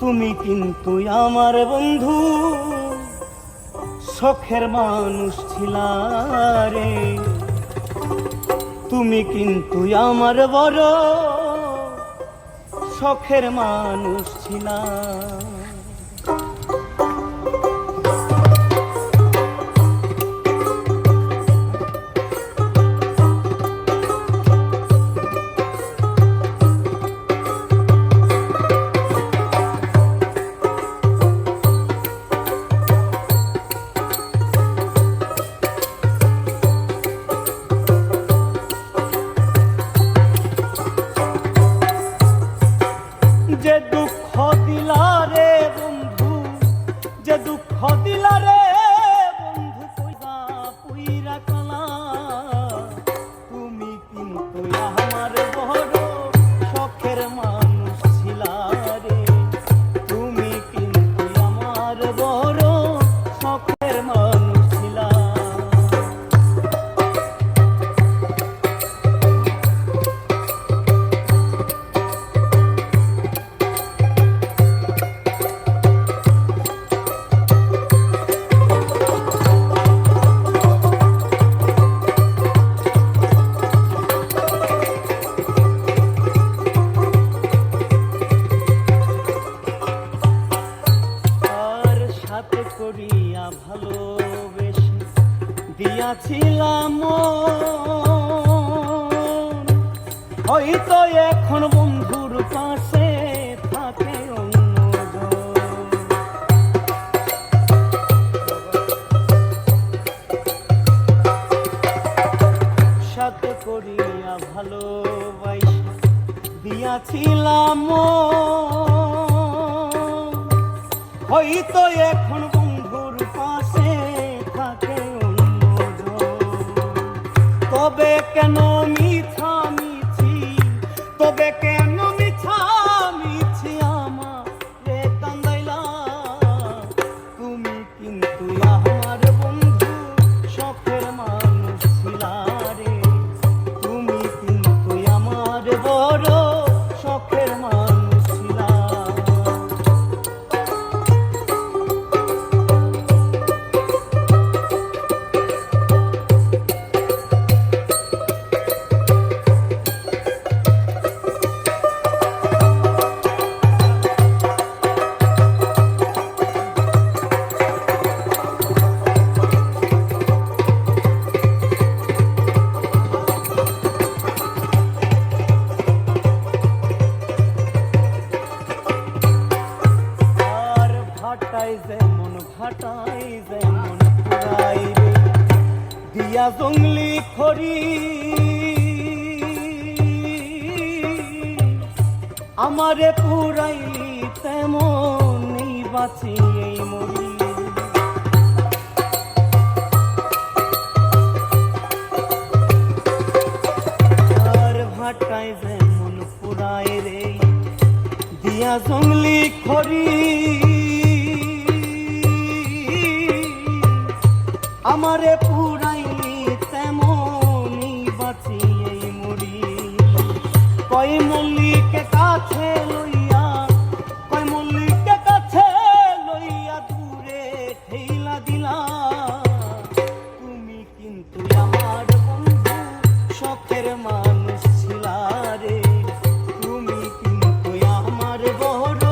তুমি কিন্তু আমার বন্ধু, শখের মানুষ ছিলা রে। তুমি কিন্তু আমার বড়, শখের মানুষ ছিলা। যে করিয়া ভালোবেসে দিয়াছিলাম হয়তো এখন বন্ধুর পাশে থাকে। সাথে করিয়া ভালোবাসা দিয়াছিলাম। হয়তো এখন কেন মিছা মিছি তবে কেন মিছা মিছি আমার রে কান্দাইলা? তুমি কিন্তু আমার দিয়া জংলি খড়ি। আমারে পুরাইলি তেমন বাঁচিয়ে মরি। আর ভাটায় যেমন পুরায় রে, দিয়া জঙ্গলি আমারে কই কাছে লইয়া কাছে লইয়া দূরে ঠেলা দিলা। তুমি কিন্তু আমার শখের মানুষ ছিলা রে। তুমি কিন্তু আমার বড়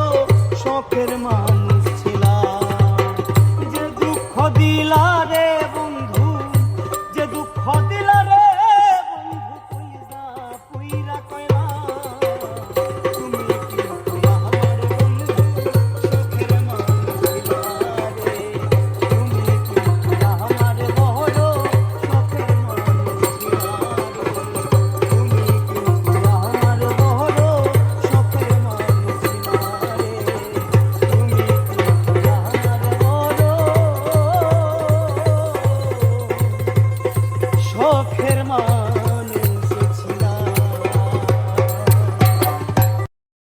শখের মানুষ।